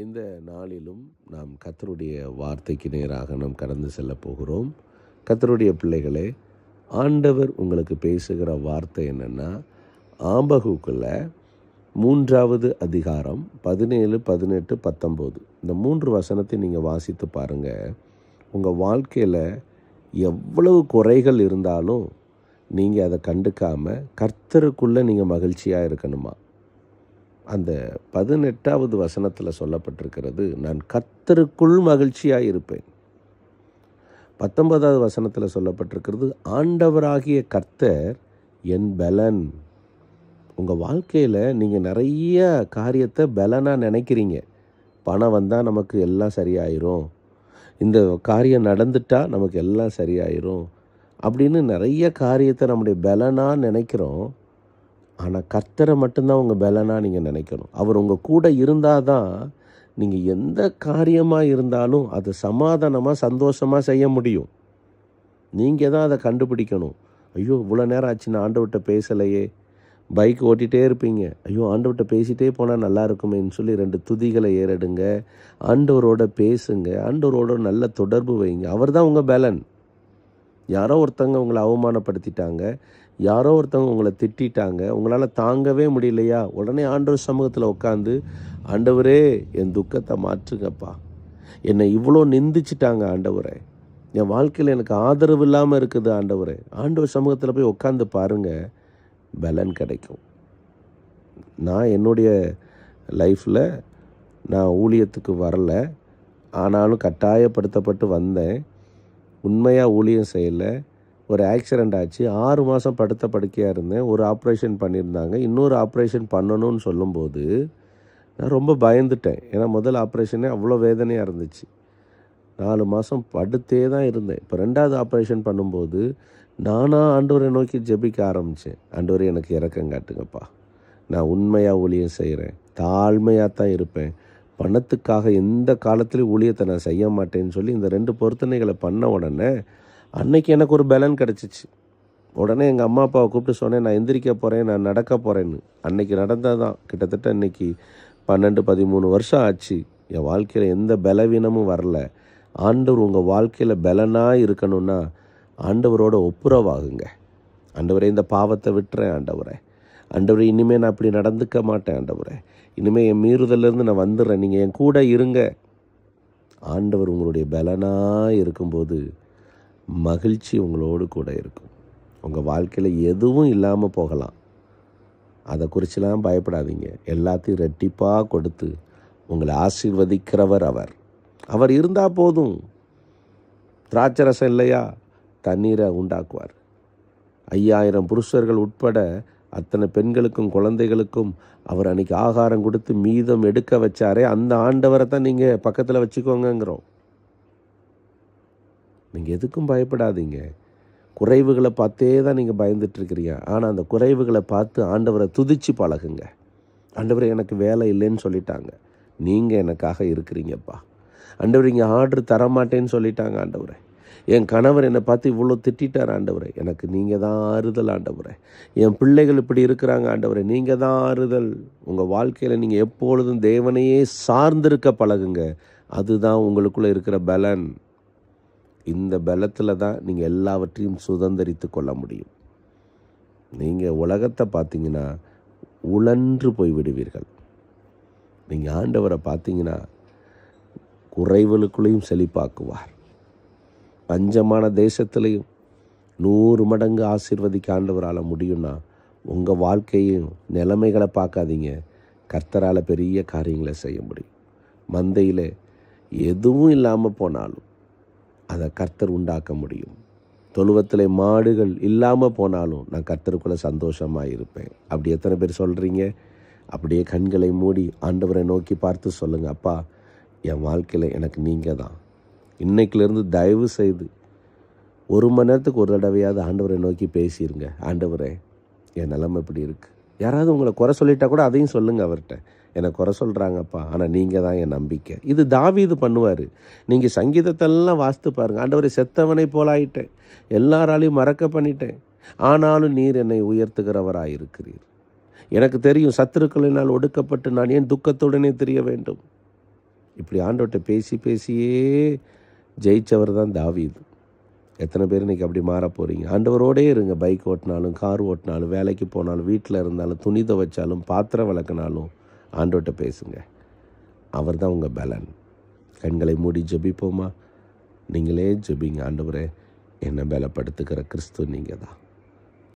இந்த நாளிலும் நாம் கத்தருடைய வார்த்தைக்கு நேராக நாம் கடந்து செல்ல போகிறோம். கத்தருடைய பிள்ளைகளே ஆண்டவர் உங்களுக்கு பேசுகிற வார்த்தை என்னென்னா ஆம்பகுக்குள்ள மூன்றாவது அதிகாரம் பதினேழு பதினெட்டு பத்தொம்போது. இந்த மூன்று வசனத்தை நீங்கள் வாசித்து பாருங்கள் உங்கள் வாழ்க்கையில் எவ்வளவு குறைகள் இருந்தாலும் நீங்கள் அதை கண்டுக்காமல் கர்த்தருக்குள்ளே நீங்கள் மகிழ்ச்சியாக இருக்கணுமா? அந்த பதினெட்டாவது வசனத்தில் சொல்லப்பட்டிருக்கிறது நான் கத்தருக்குள் மகிழ்ச்சியாக இருப்பேன். பத்தொன்பதாவது வசனத்தில் சொல்லப்பட்டிருக்கிறது ஆண்டவராகிய கர்த்தர் என் பலன். உங்கள் வாழ்க்கையில் நீங்கள் நிறைய காரியத்தை பலனாக நினைக்கிறீங்க. பணம் வந்தால் நமக்கு எல்லாம் சரியாயிரும். இந்த காரியம் நடந்துட்டால் நமக்கு எல்லாம் சரியாயிரும். அப்படின்னு நிறைய காரியத்தை நம்முடைய பலனாக நினைக்கிறோம். ஆனால் கர்த்தரை மட்டும்தான் உங்கள் பலனாக நீங்கள் நினைக்கணும். அவர் உங்கள் கூட இருந்தால் தான் நீங்கள் எந்த காரியமாக இருந்தாலும் அதை சமாதானமாக சந்தோஷமாக செய்ய முடியும். நீங்கள் தான் அதை கண்டுபிடிக்கணும். ஐயோ இவ்வளோ நேரம் ஆச்சு நான் ஆண்டவர்கிட்ட பேசலையே. பைக் ஓட்டிகிட்டே இருப்பீங்க. ஐயோ ஆண்டவர்கிட்ட பேசிகிட்டே போனால் நல்லா இருக்குமேன்னு சொல்லி ரெண்டு துதிகளை ஏறடுங்க. ஆண்டவரோட பேசுங்க. ஆண்டவரோட நல்ல தொடர்பு வைங்க. அவர் தான் உங்கள் பலன். யாரோ ஒருத்தவங்க உங்களை அவமானப்படுத்திட்டாங்க. யாரோ ஒருத்தவங்க உங்களை திட்டிட்டாங்க உங்களால் தாங்கவே முடியலையா? உடனே ஆண்டவர் சமூகத்தில் உட்காந்து ஆண்டவரே என் துக்கத்தை மாற்றுங்கப்பா. என்னை இவ்வளோ நிந்திச்சிட்டாங்க ஆண்டவரே. என் வாழ்க்கையில் எனக்கு ஆதரவு இல்லாமல் இருக்குது ஆண்டவரே. ஆண்டவர் சமூகத்தில் போய் உட்காந்து பாருங்கள் பலன் கிடைக்கும். நான் என்னுடைய லைஃப்பில் நான் ஊழியத்துக்கு வரல. ஆனாலும் கட்டாயப்படுத்தப்பட்டு வந்தேன். உண்மையாக ஊழியம் செய்யலை. ஒரு ஆக்சிடெண்ட் ஆச்சு. ஆறு மாதம் படுத்த படுக்கையாக இருந்தேன். ஒரு ஆப்ரேஷன் பண்ணியிருந்தாங்க. இன்னொரு ஆப்ரேஷன் பண்ணணும்னு சொல்லும்போது நான் ரொம்ப பயந்துட்டேன். ஏன்னா முதல் ஆப்ரேஷனே அவ்வளோ வேதனையாக இருந்துச்சு. நாலு மாதம் படுத்தே தான் இருந்தேன். இப்போ ரெண்டாவது ஆப்ரேஷன் பண்ணும்போது நானாக ஆண்டவரை நோக்கி ஜெபிக்க ஆரம்பித்தேன் ஆண்டவரை எனக்கு இறக்கம் காட்டுங்கப்பா. நான் உண்மையாக ஊழியம் செய்கிறேன் தாழ்மையாக தான் இருப்பேன். பணத்துக்காக எந்த காலத்துலேயும் ஊழியத்தை நான் செய்ய மாட்டேன்னு சொல்லி இந்த ரெண்டு பொருத்தனைகளை பண்ண உடனே அன்னைக்கு எனக்கு ஒரு பலன் கிடச்சிச்சு. உடனே எங்கள் அம்மா அப்பாவை கூப்பிட்டு சொன்னேன் நான் எந்திரிக்க போகிறேன் நான் நடக்க போகிறேன்னு அன்னைக்கு தான் கிட்டத்தட்ட இன்னைக்கு பன்னெண்டு பதிமூணு வருஷம் ஆச்சு. என் வாழ்க்கையில் எந்த பலவீனமும் வரல. ஆண்டவர் உங்கள் வாழ்க்கையில் பலனாக இருக்கணும்னா ஆண்டவரோட ஒப்புரவாகுங்க. ஆண்டவரே இந்த பாவத்தை விட்டுறேன் ஆண்டவரே. ஆண்டவரே இனிமேல் நான் அப்படி நடந்துக்க மாட்டேன் ஆண்டவரே. இனிமேல் என் மீறுதலேருந்து நான் வந்துடுறேன். நீங்கள் என் கூட இருங்க. ஆண்டவர் உங்களுடைய பலனாக இருக்கும்போது மகிழ்ச்சி உங்களோடு கூட இருக்கும். உங்கள் வாழ்க்கையில் எதுவும் இல்லாமல் போகலாம். அதை குறிச்செல்லாம் பயப்படாதீங்க. எல்லாத்தையும் ரெட்டிப்பாக கொடுத்து உங்களை ஆசீர்வதிக்கிறவர் அவர். அவர் இருந்தால் போதும். திராட்சரசம் இல்லையா? தண்ணீரை உண்டாக்குவார். ஐயாயிரம் புருஷர்கள் உட்பட அத்தனை பெண்களுக்கும் குழந்தைகளுக்கும் அவர் அன்றைக்கி ஆகாரம் கொடுத்து மீதம் எடுக்க வச்சாரே அந்த ஆண்டவரை தான் நீங்கள் பக்கத்தில் வச்சுக்கோங்கங்கிறோம். நீங்கள் எதுக்கும் பயப்படாதீங்க. குறைவுகளை பார்த்தே தான் நீங்கள் பயந்துட்டுருக்கிறீங்க ஆனால் அந்த குறைவுகளை பார்த்து ஆண்டவரை துதிச்சு பழகுங்க. ஆண்டவரை எனக்கு வேலை இல்லைன்னு சொல்லிட்டாங்க. நீங்கள் எனக்காக இருக்கிறீங்கப்பா. ஆண்டவர் இங்கே ஆர்டர் தரமாட்டேன்னு சொல்லிட்டாங்க ஆண்டவரை. என் கணவர் என்னை பார்த்து இவ்வளோ திட்டார் ஆண்டவரை. எனக்கு நீங்கள் தான் ஆறுதல் ஆண்டவரை. என் பிள்ளைகள் இப்படி இருக்கிறாங்க ஆண்டவரை. நீங்கள் தான் ஆறுதல். உங்கள் வாழ்க்கையில் நீங்கள் எப்பொழுதும் தேவனையே சார்ந்திருக்க பழகுங்க. அதுதான் உங்களுக்குள்ளே இருக்கிற பலன். இந்த பலத்தில் தான் நீங்கள் எல்லாவற்றையும் சுதந்திரித்து கொள்ள முடியும். நீங்கள் உலகத்தை பார்த்தீங்கன்னா உழன்று போய் விடுவீர்கள். நீங்கள் ஆண்டவரை பார்த்தீங்கன்னா குறைவுகளுக்குள்ளேயும் செழிப்பாக்குவார். பஞ்சமான தேசத்துலேயும் நூறு மடங்கு ஆசீர்வதிக்க ஆண்டவரால் முடியும்னா உங்கள் வாழ்க்கையும் நிலைமைகளை பார்க்காதீங்க. கர்த்தரால் பெரிய காரியங்களை செய்ய முடியும். மந்தையில் எதுவும் இல்லாமல் போனாலும் அதை கர்த்தர் உண்டாக்க முடியும். தொழுவத்தில் மாடுகள் இல்லாமல் போனாலும் நான் கர்த்தருக்குள்ளே சந்தோஷமாக இருப்பேன். அப்படி எத்தனை பேர் சொல்கிறீங்க அப்படியே கண்களை மூடி ஆண்டவரை நோக்கி பார்த்து சொல்லுங்கள் அப்பா என் வாழ்க்கையில் எனக்கு நீங்கள் தான். இன்னைக்கிலேருந்து தயவு செய்து ஒரு மணி நேரத்துக்கு ஒரு தடவையாவது ஆண்டவரை நோக்கி பேசிடுங்க ஆண்டவரே என் நிலமை இப்படி இருக்குது யாராவது உங்களை குறை சொல்லிட்டா கூட அதையும் சொல்லுங்கள் அவர்கிட்ட. என்னை குறை சொல்கிறாங்கப்பா ஆனால் நீங்கள் தான் என் நம்பிக்கை. இது தாவீது பண்ணுவார். நீங்கள் சங்கீதத்தெல்லாம் வாஸ்து பாருங்கள் ஆண்டவரை செத்தவனை போலாயிட்டேன் எல்லாராலையும் மறக்க பண்ணிட்டேன். ஆனாலும் நீர் என்னை உயர்த்துகிறவராக இருக்கிறீர் எனக்கு தெரியும் சத்துருக்களினால் ஒடுக்கப்பட்டு நான் ஏன் துக்கத்துடனே தெரிய வேண்டும்? இப்படி ஆண்டவர்கிட்ட பேசி பேசியே ஜெயிச்சவர் தான் தாவீது. எத்தனை பேர் இன்றைக்கி அப்படி மாற போகிறீங்க ஆண்டவரோடே இருங்க. பைக் ஓட்டினாலும் கார் ஓட்டினாலும் வேலைக்கு போனாலும் வீட்டில் இருந்தாலும் துணி துவைச்சாலும் பாத்திரம் விளக்குனாலும் ஆண்டோட்ட பேசுங்க. அவர் தான் உங்கள் பலன். கண்களை மூடி ஜெபிப்போமா? நீங்களே ஜெபிங்க ஆண்டவரே. என்னை பலப்படுத்துகிற கிறிஸ்து நீங்கள் தான்